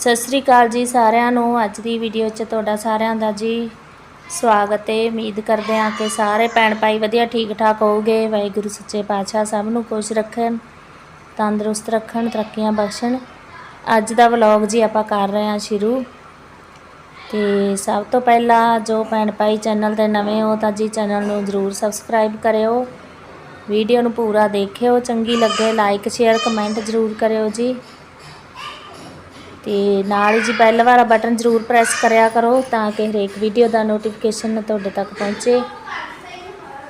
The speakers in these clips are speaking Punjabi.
ਸਤਿ ਸ੍ਰੀ ਅਕਾਲ ਜੀ ਸਾਰਿਆਂ ਨੂੰ। ਅੱਜ ਦੀ ਵੀਡੀਓ 'ਚ ਤੁਹਾਡਾ ਸਾਰਿਆਂ ਦਾ ਜੀ ਸਵਾਗਤ ਹੈ। ਉਮੀਦ ਕਰਦੇ ਹਾਂ ਕਿ ਸਾਰੇ ਭੈਣ ਭਾਈ ਵਧੀਆ ਠੀਕ ਠਾਕ ਹੋਵੋਗੇ। ਵਾਹਿਗੁਰੂ ਸੱਚੇ ਪਾਤਸ਼ਾਹ ਸਭ ਨੂੰ ਖੁਸ਼ ਰੱਖਣ, ਤੰਦਰੁਸਤ ਰੱਖਣ, ਤਰੱਕੀਆਂ ਬਖਸ਼ਣ। ਅੱਜ ਦਾ ਵਲੌਗ ਜੀ ਆਪਾਂ ਕਰ ਰਹੇ ਹਾਂ ਸ਼ੁਰੂ। ਤੇ ਸਭ ਤੋਂ ਪਹਿਲਾਂ ਜੋ ਭੈਣ ਭਾਈ ਚੈਨਲ ਤੇ ਨਵੇਂ ਹੋ ਤਾਂ ਜੀ ਚੈਨਲ ਨੂੰ ਜ਼ਰੂਰ ਸਬਸਕ੍ਰਾਈਬ ਕਰਿਓ। ਵੀਡੀਓ ਨੂੰ ਪੂਰਾ ਦੇਖਿਓ। ਚੰਗੀ ਲੱਗੇ ਲਾਈਕ ਸ਼ੇਅਰ ਕਮੈਂਟ ਜ਼ਰੂਰ ਕਰਿਓ ਜੀ। ਤੇ ਨਾਲ ਹੀ ਜੀ ਬੈਲ ਵਾਲਾ ਬਟਨ ਜ਼ਰੂਰ ਪ੍ਰੈਸ ਕਰਿਆ ਕਰੋ ਤਾਂ ਕਿ ਹਰੇਕ ਵੀਡੀਓ ਦਾ ਨੋਟੀਫਿਕੇਸ਼ਨ ਤੁਹਾਡੇ ਤੱਕ ਪਹੁੰਚੇ।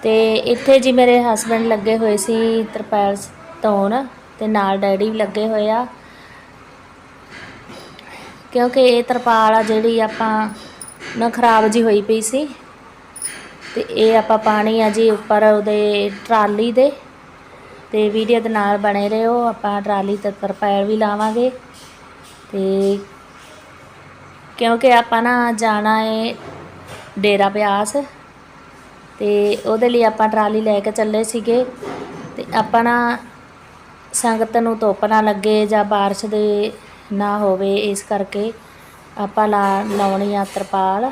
ਤੇ ਇੱਥੇ ਜੀ ਮੇਰੇ ਹਸਬੰਡ ਲੱਗੇ ਹੋਏ ਸੀ ਤਰਪਾਲ ਧੋਣ ਤੇ ਨਾਲ ਡੈਡੀ ਵੀ ਲੱਗੇ ਹੋਏ ਆ। ਕਿਉਂਕਿ ਇਹ ਤਰਪਾਲ ਆ ਜਿਹੜੀ ਆਪਾਂ ਨਾ ਖਰਾਬ ਜੀ ਹੋਈ ਪਈ ਸੀ ਤੇ ਇਹ ਆਪਾਂ ਪਾਣੀ ਆ ਜੀ ਉੱਪਰ ਉਹਦੇ ਟਰਾਲੀ ਦੇ ਤੇ ਵੀਡੀਓ ਦੇ ਨਾਲ ਬਣੇ ਰਹੋ, ਆਪਾਂ ਟਰਾਲੀ ਤੇ ਤਰਪਾਲ ਵੀ ਲਾਵਾਂਗੇ। ਤੇ ਕਿਉਂਕਿ ਆਪਾਂ ਨਾ ਜਾਣਾ ਏ ਡੇਰਾ ਬਿਆਸ ਤੇ ਉਹਦੇ ਲਈ ਆਪਾਂ ਟਰਾਲੀ ਲੈ ਕੇ ਚੱਲੇ ਸੀਗੇ ਤੇ ਆਪਾਂ ਨਾ ਸੰਗਤ ਨੂੰ ਧੁੱਪ ਨਾ ਲੱਗੇ ਜਾਂ ਬਾਰਿਸ਼ ਦੇ ਨਾ ਹੋਵੇ ਇਸ ਕਰਕੇ ਆਪਾਂ ਲਾ ਲਾਉਣੀ ਆ ਤਰਪਾਲ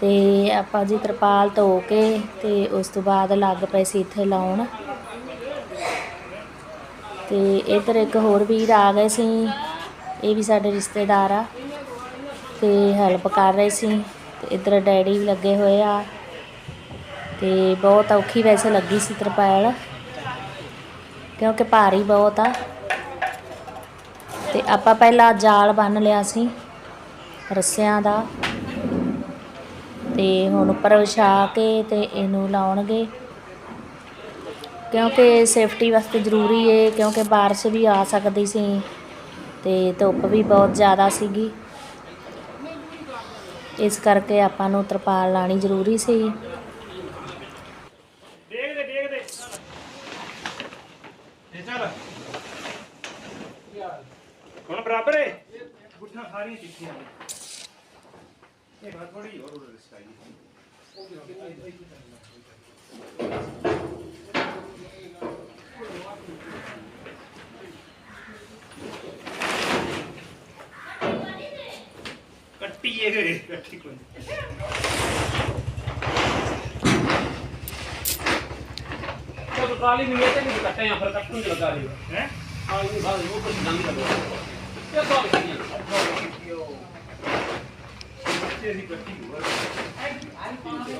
ਤੇ ਆਪਾਂ ਜੀ ਤਰਪਾਲ ਧੋ ਕੇ ਤੇ ਉਸ ਤੋਂ ਬਾਅਦ ਲੱਗ ਪਏ ਸੀ ਇੱਥੇ ਲਾਉਣ ਤੇ ਇੱਧਰ ਇੱਕ ਹੋਰ ਵੀਰ ਆ ਗਏ ਸੀ। ਇਹ ਵੀ ਸਾਡੇ ਰਿਸ਼ਤੇਦਾਰ ਆ ਤੇ ਹੈਲਪ ਕਰ ਰਹੇ ਸੀ। ਤੇ ਇੱਧਰ ਡੈਡੀ ਵੀ ਲੱਗੇ ਹੋਏ ਆ। ਤੇ ਬਹੁਤ ਔਖੀ ਵੈਸੇ ਲੱਗੀ ਸੀ ਤਰਪਾਲ, ਕਿਉਂਕਿ ਭਾਰੀ ਬਹੁਤ ਆ। ਤੇ ਆਪਾਂ ਪਹਿਲਾਂ ਜਾਲ ਬੰਨ ਲਿਆ ਸੀ ਰੱਸਿਆਂ ਦਾ। ਤੇ ਹੁਣ ਉੱਪਰ ਵਿਛਾ ਕੇ ਤੇ ਇਹਨੂੰ ਲਾਉਣਗੇ। ਕਿਉਂਕਿ ਸੇਫਟੀ ਵਾਸਤੇ ਜ਼ਰੂਰੀ ਏ, ਕਿਉਂਕਿ ਬਾਰਿਸ਼ ਵੀ ਆ ਸਕਦੀ ਸੀ। ਤੇ ਧੁੱਪ ਵੀ ਬਹੁਤ ਜ਼ਿਆਦਾ ਸੀਗੀ। ਇਸ ਕਰਕੇ ਆਪਾਂ ਨੂੰ ਤਰਪਾਲ ਲਾਣੀ ਜ਼ਰੂਰੀ ਸੀ। तो ट्राली में लेते नहीं कट्टे यहाँ पर कट्टन लगा रही है, हाँ। ये भाई वो कुछ दाम लगा क्या तो ये ये कट्टी हुआ आई आई पास में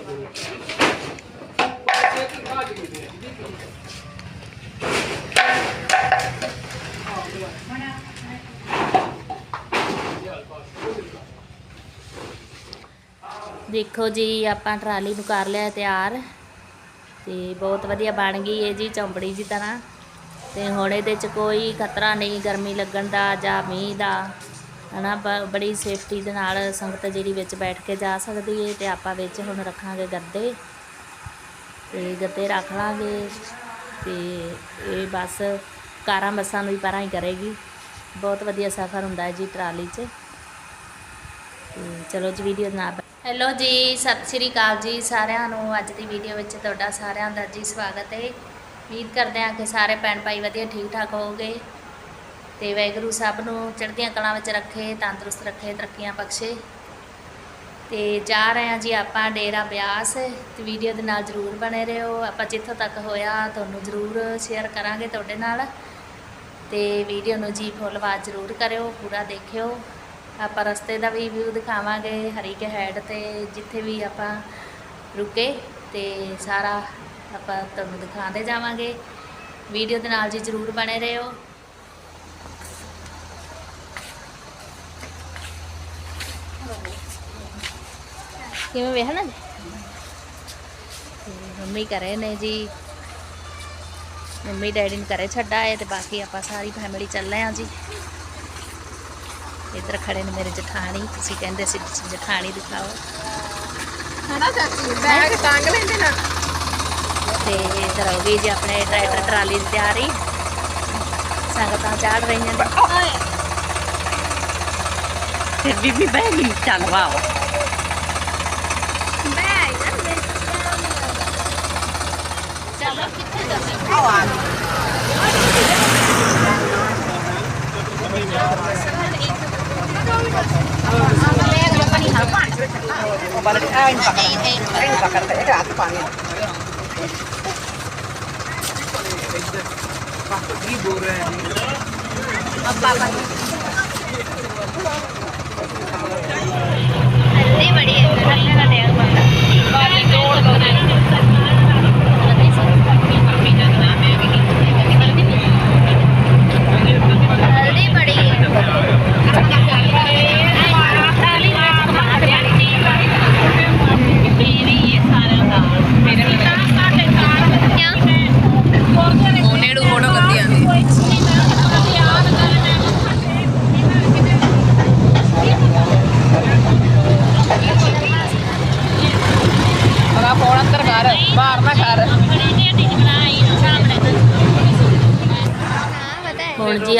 मना ਦੇਖੋ ਜੀ, ਆਪਾਂ ਟਰਾਲੀ ਨੂੰ ਕਰ ਲਿਆ ਤਿਆਰ ਤੇ ਬਹੁਤ ਵਧੀਆ ਬਣ ਗਈ ਹੈ ਜੀ ਚੌਂਪੜੀ ਦੀ ਤਰ੍ਹਾਂ। ਤੇ ਹੁਣ ਇਹਦੇ 'ਚ ਕੋਈ ਖਤਰਾ ਨਹੀਂ, ਗਰਮੀ ਲੱਗਣ ਦਾ ਜਾਂ ਮੀਂਹ ਦਾ। ਹਨਾ, ਬ- ਬੜੀ ਸੇਫਟੀ ਦੇ ਨਾਲ ਸੰਗਤ ਜਿਹੜੀ ਵਿੱਚ ਬੈਠ ਕੇ ਜਾ ਸਕਦੀ ਹੈ ਤੇ ਆਪਾਂ ਵਿੱਚ ਹੁਣ ਰੱਖਾਂਗੇ ਗੱਦੇ। ਤੇ ਗੱਦੇ ਰੱਖ ਲਾਂਗੇ ਤੇ ਇਹ ਬਸ ਕਾਰਾਂ ਬੱਸਾਂ ਨੂੰ ਵੀ ਪਰਾਂ ਹੀ ਕਰੇਗੀ। ਬਹੁਤ ਵਧੀਆ ਸਫ਼ਰ ਹੁੰਦਾ ਹੈ ਜੀ ਟਰਾਲੀ 'ਚ। ਤੇ ਚਲੋ ਜੀ ਵੀਡੀਓ ਨਾ ਹੈਲੋ ਜੀ, ਸਤਿ ਸ਼੍ਰੀ ਅਕਾਲ ਜੀ ਸਾਰਿਆਂ ਨੂੰ। ਅੱਜ ਦੀ ਵੀਡੀਓ ਵਿੱਚ ਤੁਹਾਡਾ ਸਾਰਿਆਂ ਦਾ ਜੀ ਸਵਾਗਤ ਹੈ। ਉਮੀਦ ਕਰਦੇ ਹਾਂ ਕਿ ਸਾਰੇ ਭੈਣ ਭਾਈ ਵਧੀਆ ਠੀਕ ਠਾਕ ਹੋਵੋਗੇ। ਤੇ ਵਾਹਿਗੁਰੂ ਸਭ ਨੂੰ ਚੜ੍ਹਦੀਆਂ ਕਲਾਂ ਵਿੱਚ ਰੱਖੇ, ਤੰਦਰੁਸਤ ਰੱਖੇ, ਤਰੱਕੀਆਂ ਬਖਸ਼ੇ। ਤੇ ਜਾ ਰਹੇ ਹਾਂ ਜੀ ਆਪਾਂ ਡੇਰਾ ਬਿਆਸ। ਤੇ ਵੀਡੀਓ ਦੇ ਨਾਲ ਜ਼ਰੂਰ ਬਣੇ ਰਹੋ। ਆਪਾਂ ਜਿੱਥੋਂ ਤੱਕ ਹੋਇਆ ਤੁਹਾਨੂੰ ਜ਼ਰੂਰ ਸ਼ੇਅਰ ਕਰਾਂਗੇ ਤੁਹਾਡੇ ਨਾਲ। ਤੇ ਵੀਡੀਓ ਨੂੰ ਜੀ ਫੁੱਲ ਆਵਾਜ਼ ਜ਼ਰੂਰ ਕਰਿਓ, ਪੂਰਾ ਦੇਖਿਓ। ਆਪਾਂ ਰਸਤੇ ਦਾ ਵੀ ਵਿਊ ਦਿਖਾਵਾਂਗੇ, ਹਰੀ ਹੈਡ ਤੇ ਜਿੱਥੇ ਵੀ ਆਪਾਂ ਰੁਕੇ ਤੇ ਸਾਰਾ ਆਪਾਂ ਤੁਹਾਨੂੰ ਦਿਖਾਉਂਦੇ ਜਾਵਾਂਗੇ। ਵੀਡੀਓ ਦੇ ਨਾਲ ਜੀ ਜ਼ਰੂਰ ਬਣੇ ਰਹੋ। ਕਿਵੇਂ ਵੇਖਣਾ ਮੰਮੀ ਕਰੇ ਨੇ ਜੀ। ਮੰਮੀ ਡੈਡੀ ਨੂੰ ਘਰੇ ਛੱਡਾ ਹੈ ਤੇ ਬਾਕੀ ਆਪਾਂ ਸਾਰੀ ਫੈਮਿਲੀ ਚੱਲੇ ਆ ਜੀ। ਇੱਧਰ ਖੜੇ ਨੇ ਮੇਰੇ ਜਠਾਣੀ ਤੁਸੀਂ ਕਹਿੰਦੇ ਸੀ ਜਠਾਣੀ ਦਿਖਾਓ। ਹਨਾ ਚਾਚੀ ਬੈਗ ਟੰਗ ਲੈਂਦੇ ਨਾ। ਤੇ ਇੱਧਰ ਹੋ ਗਈ ਜੀ ਆਪਣੇ ਟਰੈਕਟਰ ਟਰਾਲੀ ਦੀ ਤਿਆਰੀ। ਸੰਗਤਾਂ ਚੜ ਰਹੀਆਂ ਨੇ। ਤੇ ਬੀਬੀ ਬਹਿ ਗਈ ਚੱਲ ਵਾਓ। ਬੈਗ ਕਿੱਥੇ ਜਾਣਾ ਆਵਾ ਉਹਨੇੜੂ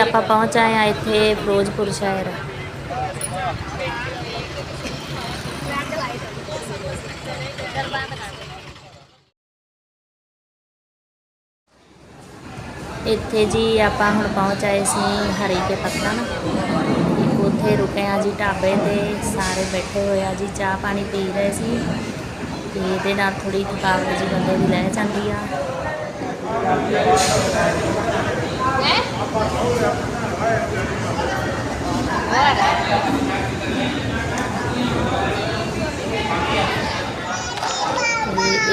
ਆਪਾਂ ਪਹੁੰਚ ਆਏ ਆ ਇੱਥੇ ਫਿਰੋਜ਼ਪੁਰ ਸ਼ਹਿਰ। ਇੱਥੇ ਜੀ ਆਪਾਂ ਹੁਣ ਪਹੁੰਚ ਆਏ ਸੀ ਹਰੀ ਕੇ ਪੱਤਨ ਉੱਥੇ ਰੁਕੇ ਆ ਜੀ ਢਾਬੇ ਤੇ, ਸਾਰੇ ਬੈਠੇ ਹੋਏ ਆ ਜੀ, ਚਾਹ ਪਾਣੀ ਪੀ ਰਹੇ ਸੀ। ਤੇ ਇਹਦੇ ਨਾਲ ਥੋੜੀ ਥਕਾਵਟ ਜੀ ਬੰਦੇ ਦੀ ਰਹਿ ਜਾਂਦੀ ਆ। ਤੇ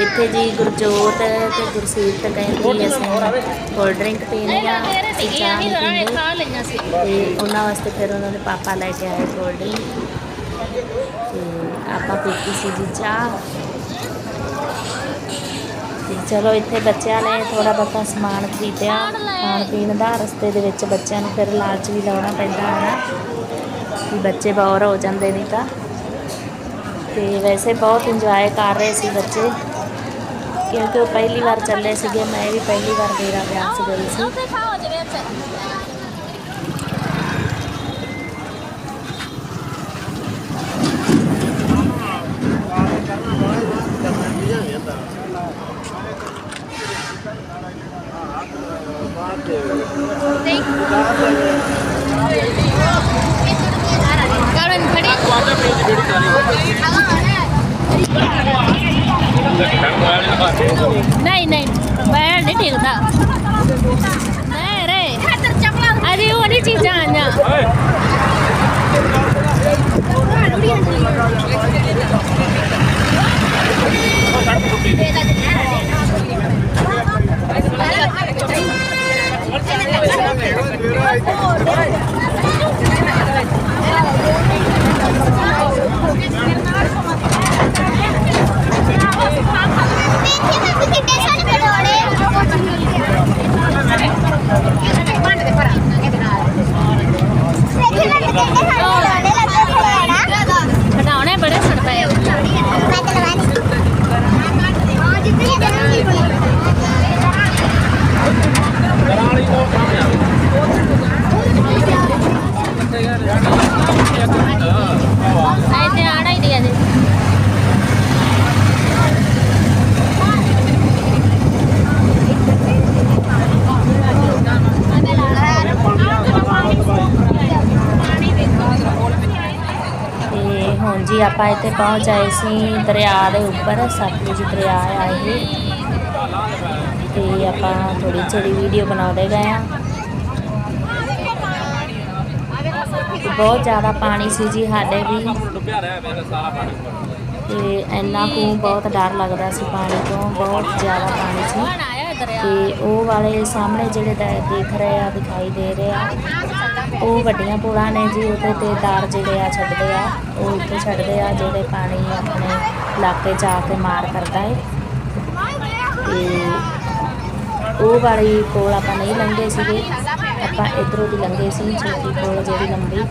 ਇੱਥੇ ਜੀ ਗੁਰਜੋਤ ਤੇ ਗੁਰਸੀਰਤ ਕਹਿੰਦੀ ਅਸੀਂ ਕੋਲਡ ਡਰਿੰਕ ਪੀਣੀ ਆ ਅਸੀਂ ਚਾਹ ਨਹੀਂ ਪੀਂਦੇ। ਤੇ ਉਹਨਾਂ ਵਾਸਤੇ ਫਿਰ ਉਹਨਾਂ ਦੇ ਪਾਪਾ ਲੈ ਕੇ ਆਏ ਕੋਲਡ ਡਰਿੰਕ ਤੇ ਆਪਾਂ ਪੀਤੀ ਸੀ ਜੀ ਚਾਹ। ਤੇ ਚਲੋ ਇੱਥੇ ਬੱਚਿਆਂ ਨੇ ਥੋੜਾ ਬਹੁਤਾ ਸਮਾਨ ਖਰੀਦਿਆ। ਖਾਣ ਪੀਣ ਦਾ ਰਸਤੇ ਦੇ ਵਿੱਚ ਬੱਚਿਆਂ ਨੂੰ ਫਿਰ ਲਾਲਚ ਵੀ ਲਾਉਣਾ ਪੈਂਦਾ ਹੈ ਨਾ ਕਿ ਬੱਚੇ ਬੌਰ ਹੋ ਜਾਂਦੇ ਨਹੀਂ ਤਾਂ। ਤੇ ਵੈਸੇ ਬਹੁਤ ਇੰਜੋਏ ਕਰ ਰਹੇ ਸੀ ਬੱਚੇ, ਕਿਉਂਕਿ ਉਹ ਪਹਿਲੀ ਵਾਰ ਚੱਲੇ ਸੀਗੇ, ਮੈਂ ਵੀ ਪਹਿਲੀ ਵਾਰ ਮੇਰਾ ਵਿਆਹ ਗਈ ਸੀ ਨਹੀਂ ਨਹੀਂ ਮੈਂ ਨਹੀਂ ਠੇਕਦਾ ਨਹੀਂ ਰੇ ਅਜੇ ਉਹ ਨਹੀਂ ਚੀਜ਼ਾਂ ਆਈਆਂ ਖਡਾਉਣੇ ਬੜੇ ਸੜ ਪਏ ਇੱਥੇ ਆਣਾ ਹੀ ਨਹੀਂ ਅਜੇ ਤੇ ਹੁਣ ਜੀ ਆਪਾਂ ਇੱਥੇ ਪਹੁੰਚ ਆਏ ਸੀ ਦਰਿਆ ਦੇ ਉੱਪਰ, ਸਤਲੁਜ ਦਰਿਆ ਆ ਇਹ। ਤੇ ਆਪਾਂ ਥੋੜੀ ਥੋੜੀ ਵੀਡੀਓ ਬਣਾਉਂਦੇ ਗਏ ਆ। ਬਹੁਤ ਜ਼ਿਆਦਾ ਪਾਣੀ ਸੀ ਜੀ ਸਾਡੇ ਵੀ। ਡੁੱਬਿਆ ਤੇ ਇੰਨਾ ਕੁ ਬਹੁਤ ਡਰ ਲੱਗਦਾ ਸੀ ਪਾਣੀ ਤੋਂ, ਬਹੁਤ ਜ਼ਿਆਦਾ ਪਾਣੀ ਸੀ। ਤੇ ਉਹ ਵਾਲੇ ਸਾਹਮਣੇ ਜਿਹੜੇ ਦੇਖ ਰਹੇ ਆ, ਦਿਖਾਈ ਦੇ ਰਹੇ ਆ। ਉਹ ਵੱਡੀਆਂ ਪੁਲਾਂ ਨੇ ਜੀ, ਉਹਦੇ ਤੇ ਦਾਰ ਜਿਹੜੇ ਆ ਛੱਡਦੇ ਆ, ਉਹ ਇੱਥੇ ਛੱਡਦੇ ਆ, ਜਿਹੜੇ ਪਾਣੀ ਆਪਣੇ ਇਲਾਕੇ 'ਚ ਆ ਕੇ ਮਾਰ ਕਰਦਾ ਏ। ਤੇ ਉਹ ਵਾਲੀ ਕੋਲ ਆਪਾਂ ਨਹੀਂ ਲੰਘੇ ਸੀਗੇ, ਆਪਾਂ ਇਧਰੋਂ ਦੀ ਲੰਘੇ ਸੀ ਛੋਟੀ ਕੋਲ ਜਿਹੜੀ ਲੰਬੀ।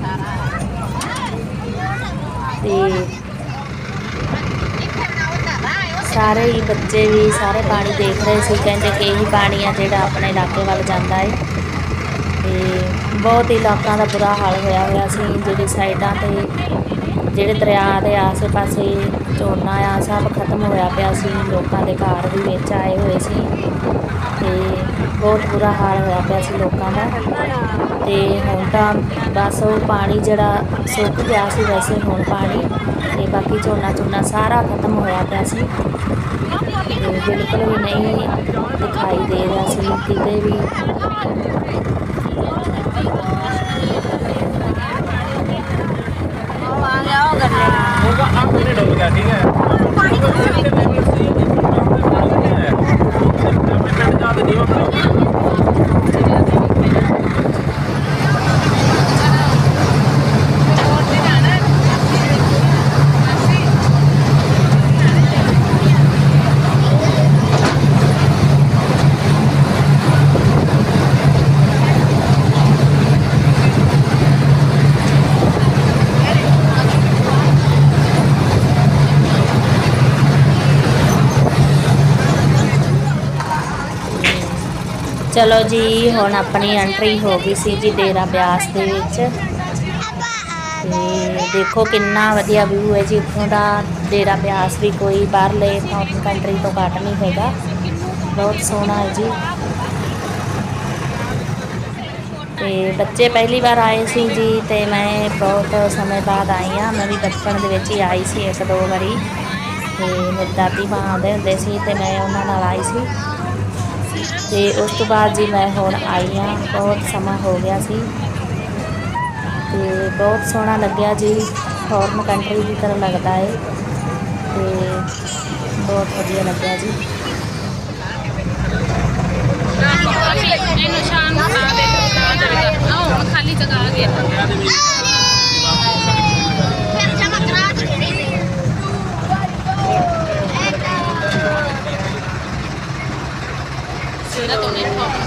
ਤੇ ਸਾਰੇ ਹੀ ਬੱਚੇ ਵੀ ਸਾਰੇ ਪਾਣੀ ਦੇਖ ਰਹੇ ਸੀ, ਕਹਿੰਦੇ ਕਿ ਇਹੀ ਪਾਣੀ ਆ ਜਿਹੜਾ ਆਪਣੇ ਇਲਾਕੇ ਵੱਲ ਜਾਂਦਾ ਹੈ ਤੇ ਬਹੁਤ ਹੀ ਲੋਕਾਂ ਦਾ ਬੁਰਾ ਹਾਲ ਹੋਇਆ ਹੋਇਆ ਸੀ, ਜਿਹੜੀ ਸਾਈਡਾਂ ਤੇ, ਜਿਹੜੇ ਦਰਿਆ ਦੇ ਆਸੇ-ਪਾਸੇ ਝੋਨਾ ਆ, ਸਭ ਖਤਮ ਹੋਇਆ ਪਿਆ ਸੀ, ਲੋਕਾਂ ਦੇ ਘਰ ਵੀ ਵਿੱਚ ਆਏ ਹੋਏ ਸੀ ਤੇ ਬਹੁਤ ਬੁਰਾ ਹਾਲ ਹੋਇਆ ਪਿਆ ਸੀ ਲੋਕਾਂ ਦਾ ਤੇ ਹੁਣ ਤਾਂ ਬਸ ਉਹ ਪਾਣੀ ਜਿਹੜਾ ਸੁੱਕ ਗਿਆ ਸੀ ਵੈਸੇ ਹੁਣ ਪਾਣੀ ਤੇ ਬਾਕੀ ਝੋਨਾ ਝੋਨਾ ਸਾਰਾ ਖਤਮ ਹੋਇਆ ਪਿਆ ਸੀ ਬਿਲਕੁਲ ਵੀ ਨਹੀਂ ਦਿਖਾਈ ਦੇ ਰਿਹਾ ਸੀ ਕਿਤੇ ਵੀ ਆ ਗਿਆ ਉਹ ਗੱਲੇ ਉਹਦਾ ਆਹ ਕੋਨੇ ਡੁੱਬ ਗਿਆ ਠੀਕ ਹੈ ਪਾਣੀ ਕਿੱਥੇ ਲੈਵਲ ਸੀ ਆਪਣੇ ਪਿੰਡ ਜਾ ਕੇ ਨੀਵਾ ਬਣਾਓ ਚਲੋ ਜੀ, ਹੁਣ ਆਪਣੀ ਐਂਟਰੀ ਹੋ ਗਈ ਸੀ ਜੀ ਡੇਰਾ ਬਿਆਸ ਦੇ ਵਿੱਚ। ਤੇ ਦੇਖੋ ਕਿੰਨਾ ਵਧੀਆ ਵਿਊ ਹੈ ਜੀ, ਉੱਥੋਂ ਦਾ ਡੇਰਾ ਬਿਆਸ ਵੀ ਕੋਈ ਬਾਹਰਲੇ ਫੋਰਨ ਕੰਟਰੀ ਤੋਂ ਘੱਟ ਨਹੀਂ ਹੈਗਾ। ਬਹੁਤ ਸੋਹਣਾ ਹੈ ਜੀ। ਤੇ ਬੱਚੇ ਪਹਿਲੀ ਵਾਰ ਆਏ ਸੀ ਜੀ, ਤੇ ਮੈਂ ਬਹੁਤ ਸਮੇਂ ਬਾਅਦ ਆਈ ਹਾਂ। ਮੈਂ ਵੀ ਬਚਪਨ ਦੇ ਵਿੱਚ ਹੀ ਆਈ ਸੀ ਇੱਕ ਦੋ ਵਾਰੀ। ਤੇ ਮੇਰੀ ਦਾਦੀ ਮਾਂ ਆਉਂਦੇ ਹੁੰਦੇ ਸੀ, ਤੇ ਮੈਂ ਉਹਨਾਂ ਨਾਲ ਆਈ ਸੀ। ਤੇ ਉਸ ਤੋਂ ਬਾਅਦ ਜੀ ਮੈਂ ਹੁਣ ਆਈ ਹਾਂ। ਬਹੁਤ ਸਮਾਂ ਹੋ ਗਿਆ ਸੀ। ਤੇ ਬਹੁਤ ਸੋਹਣਾ ਲੱਗਿਆ ਜੀ। ਫੋਰਨ ਕੰਟਰੀ ਦੀ ਤਰ੍ਹਾਂ ਲੱਗਦਾ ਹੈ ਤੇ ਬਹੁਤ ਵਧੀਆ ਲੱਗਿਆ ਜੀ। ਇਹਨੂੰ ਸ਼ਾਮ ਨੂੰ ਖਾ ਦੇ ਖਾ ਦੇਵੇਗਾ ਆਹ ਖਾਲੀ ਜਗ੍ਹਾ ਆ ਗਿਆ ਫਿਰ ਜਮਾ ਕਰਾ ਦੇ ਸਵੇਰਾ ਤੋਂ ਨੇ phone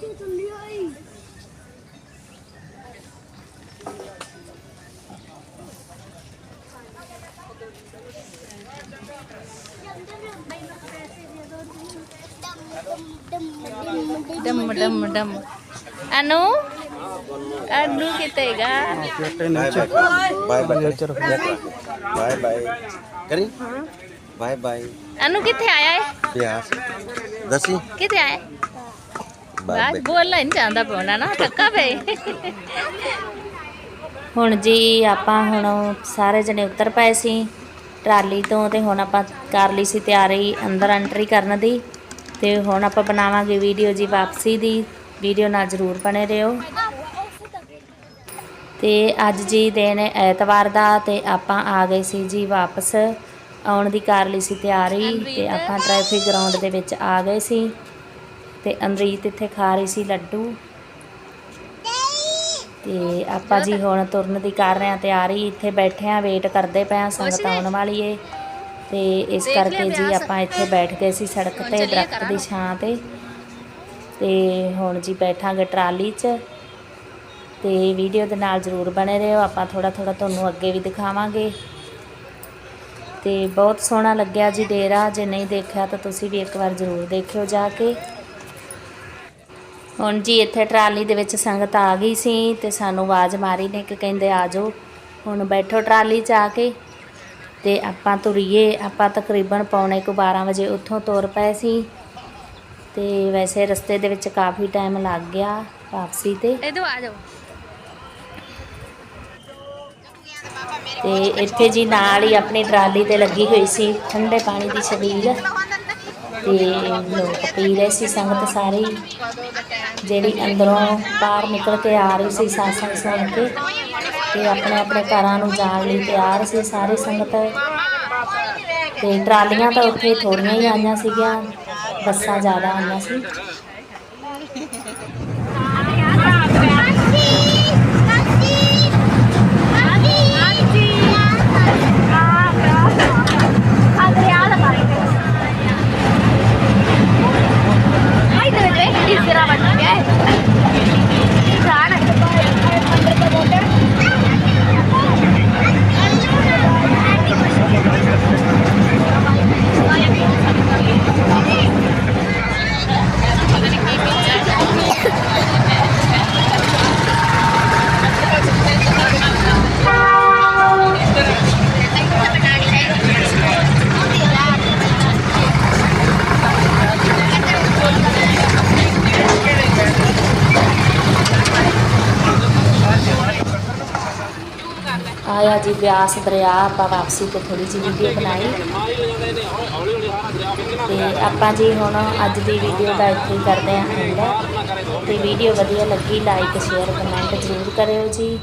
Dem dem anh Anu? Aduh kita ga. Bye bye. Bye bye. Kari? Bye bye. bye anh आया है? यस. दसी. कितने आए? ਬਾਤ बाय ਬੋਲਣਾ ਨਹੀਂ ਚਾਹੁੰਦਾ ਪੋਣਾ ਨਾ ਥੱਕਾ ਪਏ ਹੁਣ ਜੀ ਆਪਾਂ ਹੁਣ ਸਾਰੇ ਜਣੇ ਉਤਰ ਪਏ ਸੀ ਟਰਾਲੀ ਤੋਂ ਤੇ ਹੁਣ ਆਪਾਂ ਕਰ ਲਈ ਸੀ ਤਿਆਰੀ ਅੰਦਰ ਐਂਟਰੀ ਕਰਨ ਦੀ ਤੇ ਹੁਣ ਆਪਾਂ ਬਣਾਵਾਂਗੇ ਵੀਡੀਓ ਜੀ ਵਾਪਸੀ ਦੀ ਵੀਡੀਓ ਨਾਲ ਜ਼ਰੂਰ ਬਣੇ ਰਹੋ। ਤੇ ਅੱਜ ਜੀ ਦਿਨ ਐਤਵਾਰ ਦਾ ਤੇ ਆਪਾਂ ਆ ਗਏ ਸੀ ਜੀ ਵਾਪਸ ਆਉਣ ਦੀ ਕਰ ਲਈ ਸੀ ਤਿਆਰੀ ਤੇ ਆਪਾਂ ਟ੍ਰੈਫਿਕ ਗਰਾਊਂਡ ਦੇ ਵਿੱਚ ਆ ਗਏ ਸੀ। ਤੇ ਅਮਰੀਤ ਇੱਥੇ ਖਾ ਰਹੀ ਸੀ ਲੱਡੂ। ਤੇ ਆਪਾਂ ਜੀ ਹੁਣ ਤੁਰਨ ਦੀ ਕਰ ਰਹੇ ਹਾਂ ਤਿਆਰੀ ਇੱਥੇ ਬੈਠੇ ਆ ਵੇਟ ਕਰਦੇ ਪਏ ਆ ਸੰਗਤ ਆਉਣ ਵਾਲੀ ਏ। ਤੇ ਇਸ ਕਰਕੇ ਜੀ ਆਪਾਂ ਇੱਥੇ ਬੈਠ ਗਏ ਸੀ ਸੜਕ ਤੇ ਦਰਖਤ ਦੀ ਛਾਂ ਤੇ। ਤੇ ਹੁਣ ਜੀ ਬੈਠਾਂਗੇ ਟਰਾਲੀ 'ਚ। ਤੇ ਵੀਡੀਓ ਦੇ ਨਾਲ ਜ਼ਰੂਰ ਬਣੇ ਰਹੋ ਆਪਾਂ ਥੋੜਾ ਥੋੜਾ ਤੁਹਾਨੂੰ ਅੱਗੇ ਵੀ ਦਿਖਾਵਾਂਗੇ। ਤੇ ਬਹੁਤ ਸੋਹਣਾ ਲੱਗਿਆ ਜੀ ਡੇਰਾ ਜੇ ਨਹੀਂ ਦੇਖਿਆ ਤਾਂ ਤੁਸੀਂ ਵੀ ਇੱਕ ਵਾਰ ਜ਼ਰੂਰ ਦੇਖਿਓ ਜਾ ਕੇ। ਹੁਣ ਜੀ ਇੱਥੇ ਟਰਾਲੀ ਦੇ ਵਿੱਚ ਸੰਗਤ ਆ ਗਈ ਸੀ ਤੇ ਸਾਨੂੰ ਆਵਾਜ਼ ਮਾਰੀ ਨੇ ਕਿ ਕਹਿੰਦੇ ਆ ਜਾਓ ਹੁਣ ਬੈਠੋ ਟਰਾਲੀ 'ਚ ਆ ਕੇ। ਤੇ ਆਪਾਂ ਤੁਰੀਏ ਆਪਾਂ ਤਕਰੀਬਨ ਪੌਣੇ ਕੁ 12 ਵਜੇ ਉੱਥੋਂ ਤੁਰ ਪਏ ਸੀ। ਤੇ ਵੈਸੇ ਰਸਤੇ ਦੇ ਵਿੱਚ ਕਾਫੀ ਟਾਈਮ ਲੱਗ ਗਿਆ ਵਾਪਸੀ ਤੇ। ਇਧਰ ਆ ਜਾਓ। ਤੇ ਇੱਥੇ ਜੀ ਨਾਲ ਹੀ ਆਪਣੀ ਟਰਾਲੀ ਤੇ ਲੱਗੀ ਹੋਈ ਸੀ ਠੰਡੇ ਪਾਣੀ ਦੀ ਛਬੀਲ। ਤੇ ਲੋਕ ਪੀ ਰਹੇ ਸੀ, ਸੰਗਤ ਸਾਰੀ ਜਿਹੜੀ ਅੰਦਰੋਂ ਬਾਹਰ ਨਿਕਲ ਕੇ ਆ ਰਹੀ ਸੀ ਸਾਸਾਂ ਸੁਣ ਕੇ ਤੇ ਆਪਣੇ ਆਪਣੇ ਘਰਾਂ ਨੂੰ ਜਾਣ ਲਈ ਤਿਆਰ ਸੀ ਸਾਰੀ ਸੰਗਤ। ਤੇ ਟਰਾਲੀਆਂ ਤਾਂ ਉੱਥੇ ਥੋੜੀਆਂ ਹੀ ਆਈਆਂ ਸੀਗੀਆਂ, ਬੱਸਾਂ ਜ਼ਿਆਦਾ ਆਈਆਂ ਸੀ। ਆਇਆ ਜੀ ਬਿਆਸ ਦਰਿਆ ਆਪਾਂ ਵਾਪਸੀ ਤੇ ਥੋੜੀ ਜਿਹੀ ਵੀਡੀਓ ਬਣਾਈ। ਤੇ ਆਪਾਂ ਜੀ ਹੁਣ ਅੱਜ ਦੀ ਵੀਡੀਓ ਦਾ ਇੱਥੇ ਹੀ ਕਰਦੇ ਹਾਂ ਐਂਡ ਤੇ ਵੀਡੀਓ ਵਧੀਆ ਲੱਗੀ ਲਾਈਕ ਸ਼ੇਅਰ ਕਮੈਂਟ ਜ਼ਰੂਰ ਕਰਿਓ ਜੀ।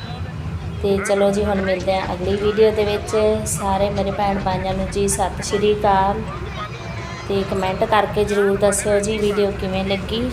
ਤੇ ਚਲੋ ਜੀ ਹੁਣ ਮਿਲਦੇ ਹਾਂ ਅਗਲੀ ਵੀਡੀਓ ਦੇ ਵਿੱਚ। ਸਾਰੇ ਮੇਰੇ ਭੈਣ ਭਾਈਆਂ ਨੂੰ ਜੀ ਸਤਿ ਸ਼੍ਰੀ ਅਕਾਲ। ਤੇ ਕਮੈਂਟ ਕਰਕੇ ਜ਼ਰੂਰ ਦੱਸਿਓ ਜੀ ਵੀਡੀਓ ਕਿਵੇਂ ਲੱਗੀ।